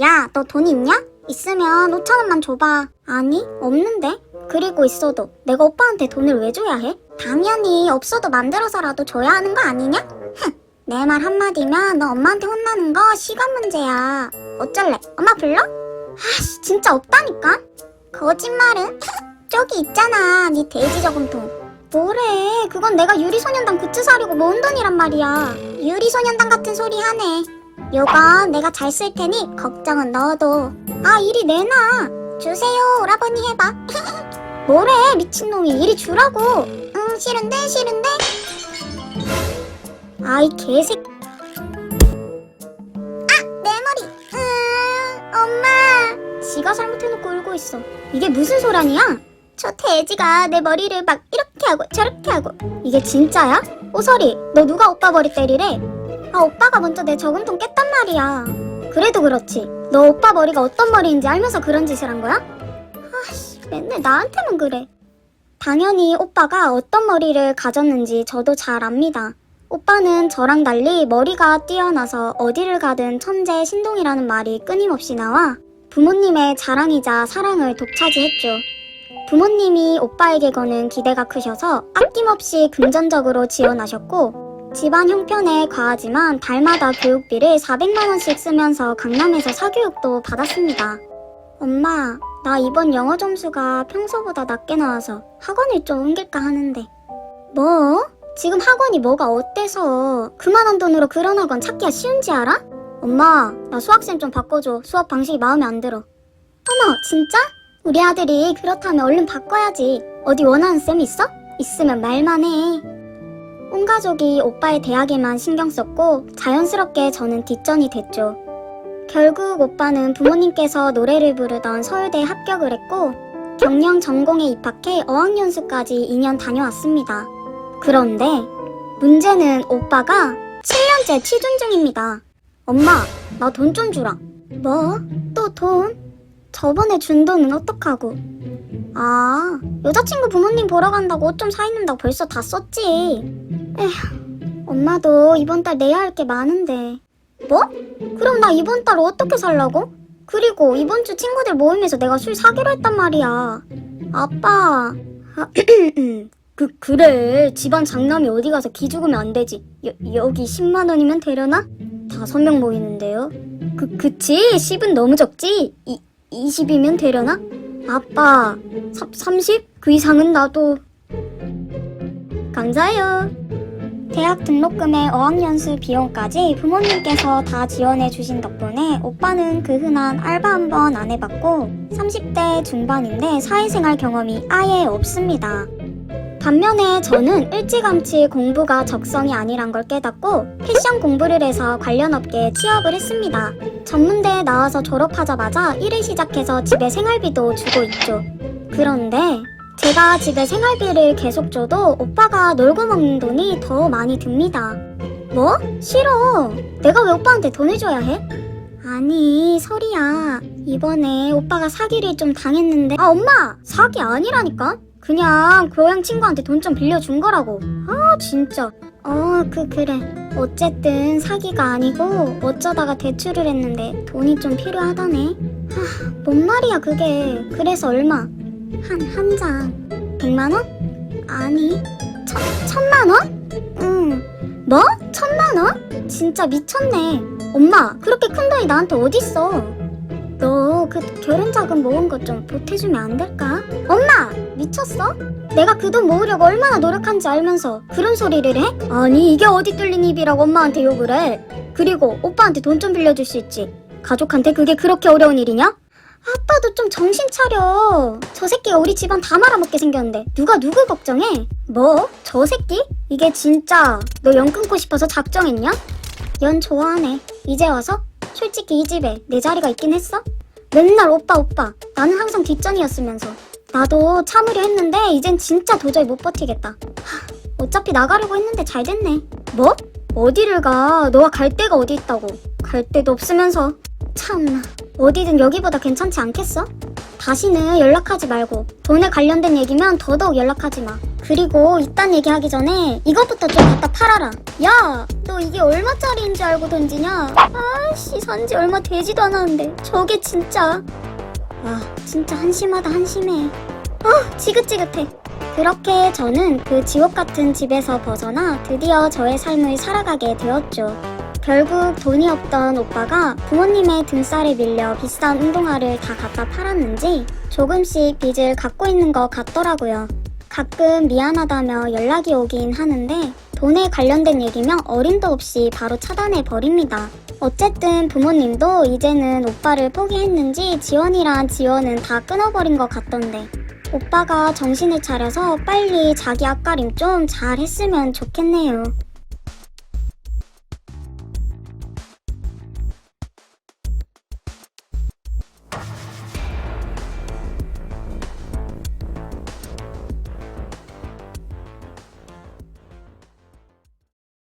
야, 너 돈 있냐? 있으면 5천 원만 줘봐. 아니, 없는데? 그리고 있어도 내가 오빠한테 돈을 왜 줘야 해? 당연히 없어도 만들어서라도 줘야 하는 거 아니냐? 흥, 내 말 한마디면 너 엄마한테 혼나는 거 시간 문제야. 어쩔래? 엄마 불러? 아씨, 진짜 없다니까? 거짓말은? 저기 있잖아, 네 돼지 저금통. 뭐래, 그건 내가 유리소년단 굿즈 사려고 모은 돈이란 말이야. 유리소년단 같은 소리 하네. 요건 내가 잘 쓸 테니 걱정은 넣어도. 아, 이리 내놔. 주세요, 오라버니 해봐. 뭐래, 미친놈이. 이리 주라고. 응, 싫은데, 싫은데. 아이, 개새. 아, 내 머리. 음, 엄마. 지가 잘못해놓고 울고 있어. 이게 무슨 소란이야? 저 돼지가 내 머리를 막 이렇게 하고 저렇게 하고. 이게 진짜야? 오설이, 너 누가 오빠 머리 때리래? 아, 오빠가 먼저 내 저금통 깼단 말이야. 그래도 그렇지. 너 오빠 머리가 어떤 머리인지 알면서 그런 짓을 한 거야? 아씨, 맨날 나한테만 그래. 당연히 오빠가 어떤 머리를 가졌는지 저도 잘 압니다. 오빠는 저랑 달리 머리가 뛰어나서 어디를 가든 천재 신동이라는 말이 끊임없이 나와 부모님의 자랑이자 사랑을 독차지했죠. 부모님이 오빠에게 거는 기대가 크셔서 아낌없이 금전적으로 지원하셨고 집안 형편에 과하지만 달마다 교육비를 400만원씩 쓰면서 강남에서 사교육도 받았습니다. 엄마, 나 이번 영어 점수가 평소보다 낮게 나와서 학원을 좀 옮길까 하는데. 뭐? 지금 학원이 뭐가 어때서 그만한 돈으로 그런 학원 찾기가 쉬운지 알아? 엄마, 나 수학쌤 좀 바꿔줘. 수업 방식이 마음에 안 들어. 어머, 진짜? 우리 아들이 그렇다면 얼른 바꿔야지. 어디 원하는 쌤 있어? 있으면 말만 해. 온 가족이 오빠의 대학에만 신경 썼고 자연스럽게 저는 뒷전이 됐죠. 결국 오빠는 부모님께서 노래를 부르던 서울대에 합격을 했고 경영 전공에 입학해 어학연수까지 2년 다녀왔습니다. 그런데 문제는 오빠가 7년째 취준 중입니다. 엄마, 나 돈 좀 주라. 뭐? 또 돈? 저번에 준 돈은 어떡하고? 아, 여자친구 부모님 보러 간다고 옷 좀 사입는다고 벌써 다 썼지. 에휴, 엄마도 이번 달 내야 할 게 많은데. 뭐? 그럼 나 이번 달 어떻게 살라고? 그리고 이번 주 친구들 모임에서 내가 술 사기로 했단 말이야. 아빠. 아, 그, 그래. 집안 장남이 어디 가서 기죽으면 안 되지. 여, 여기 10만 원이면 되려나? 다섯 명 모이는데요. 그, 그치? 10은 너무 적지? 이, 20이면 되려나? 아빠, 30? 그 이상은 나도. 감사해요. 대학 등록금의 어학연수 비용까지 부모님께서 다 지원해 주신 덕분에 오빠는 그 흔한 알바 한 번 안 해봤고 30대 중반인데 사회생활 경험이 아예 없습니다. 반면에 저는 일찌감치 공부가 적성이 아니란 걸 깨닫고 패션 공부를 해서 관련 업계에 취업을 했습니다. 전문대에 나와서 졸업하자마자 일을 시작해서 집에 생활비도 주고 있죠. 그런데 제가 집에 생활비를 계속 줘도 오빠가 놀고 먹는 돈이 더 많이 듭니다. 뭐? 싫어. 내가 왜 오빠한테 돈을 줘야 해? 아니, 설이야. 이번에 오빠가 사기를 좀 당했는데. 아, 엄마! 사기 아니라니까? 그냥 고향 친구한테 돈 좀 빌려준 거라고. 아, 진짜. 어, 그, 그래. 어쨌든 사기가 아니고 어쩌다가 대출을 했는데 돈이 좀 필요하다네. 하, 뭔 말이야, 그게. 그래서 얼마? 한, 한 장. 백만 원? 아니, 천, 천만 원? 응. 뭐? 천만 원? 진짜 미쳤네. 엄마, 그렇게 큰 돈이 나한테 어딨어? 너 그 결혼 자금 모은 것 좀 보태주면 안 될까? 엄마! 미쳤어? 내가 그 돈 모으려고 얼마나 노력한지 알면서 그런 소리를 해? 아니, 이게 어디 뚫린 입이라고 엄마한테 욕을 해. 그리고 오빠한테 돈 좀 빌려줄 수 있지. 가족한테 그게 그렇게 어려운 일이냐? 아빠도 좀 정신 차려. 저 새끼가 우리 집안 다 말아먹게 생겼는데 누가 누구 걱정해? 뭐? 저 새끼? 이게 진짜 너 연 끊고 싶어서 작정했냐? 연 좋아하네. 이제 와서? 솔직히 이 집에 내 자리가 있긴 했어? 맨날 오빠 오빠. 나는 항상 뒷전이었으면서. 나도 참으려 했는데 이젠 진짜 도저히 못 버티겠다. 하, 어차피 나가려고 했는데 잘 됐네. 뭐? 어디를 가? 너가 갈 데가 어디 있다고? 갈 데도 없으면서. 참나. 어디든 여기보다 괜찮지 않겠어? 다시는 연락하지 말고 돈에 관련된 얘기면 더더욱 연락하지 마. 그리고 이딴 얘기하기 전에 이것부터 좀 갖다 팔아라. 야, 너 이게 얼마짜리인 줄 알고 던지냐? 아씨, 산지 얼마 되지도 않았는데 저게 진짜. 와, 진짜 한심하다 한심해. 아, 지긋지긋해. 그렇게 저는 그 지옥 같은 집에서 벗어나 드디어 저의 삶을 살아가게 되었죠. 결국 돈이 없던 오빠가 부모님의 등살에 밀려 비싼 운동화를 다 갖다 팔았는지 조금씩 빚을 갖고 있는 것 같더라고요. 가끔 미안하다며 연락이 오긴 하는데 돈에 관련된 얘기면 어림도 없이 바로 차단해 버립니다. 어쨌든 부모님도 이제는 오빠를 포기했는지 지원이란 지원은 다 끊어버린 것 같던데 오빠가 정신을 차려서 빨리 자기 앞가림 좀 잘 했으면 좋겠네요.